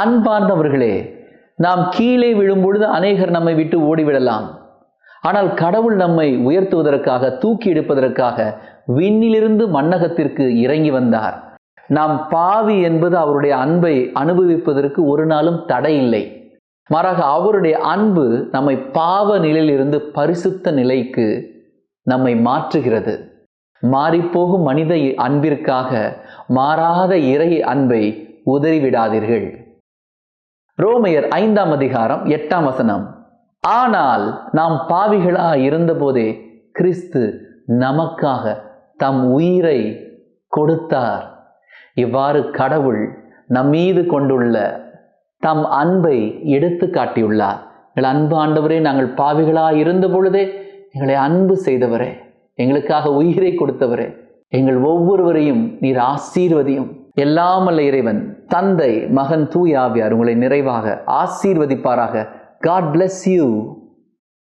அன்பார்ந்தவர்களே நாம் கீழே விழும்பொழுது அநேகர் நம்மை விட்டு ஓடிவிடலாம். ஆனால் கடவுள் நம்மை உயர்த்துவதற்காக தூக்கி எடுப்பதற்காக விண்ணிலிருந்து மன்னகத்திற்கு இறங்கி வந்தார். நாம் பாவி என்பது அவருடைய அன்பை அனுபவிப்பதற்கு ஒரு நாளும் தடை இல்லை. மாறாக அவருடைய அன்பு நம்மை பாவ நிலையிலிருந்து பரிசுத்த நிலைக்கு நம்மை மாற்றுகிறது. மாறிப்போகும் மனித அன்பிற்காக மாறாத இறை அன்பை உதறிவிடாதீர்கள். ரோமையர் ஐந்தாம் அதிகாரம் எட்டாம் வசனம். ஆனால் நாம் பாவிகளா இருந்தபோதே கிறிஸ்து நமக்காக தம் உயிரை கொடுத்தார். இவ்வாறு கடவுள் நம்மீது கொண்டுள்ள தம் அன்பை எடுத்து காட்டியுள்ளார். எங்கள் அன்பு ஆண்டவரே நாங்கள் பாவிகளாக இருந்த பொழுதே எங்களை அன்பு செய்தவரே எங்களுக்காக உயிரை கொடுத்தவரே எங்கள் ஒவ்வொருவரையும் நீர் ஆசீர்வதியும் எல்லாமல்ல இறைவன் தந்தை மகன் தூயாவியார் உங்களை நிறைவாக ஆசீர்வதிப்பாராக. God bless you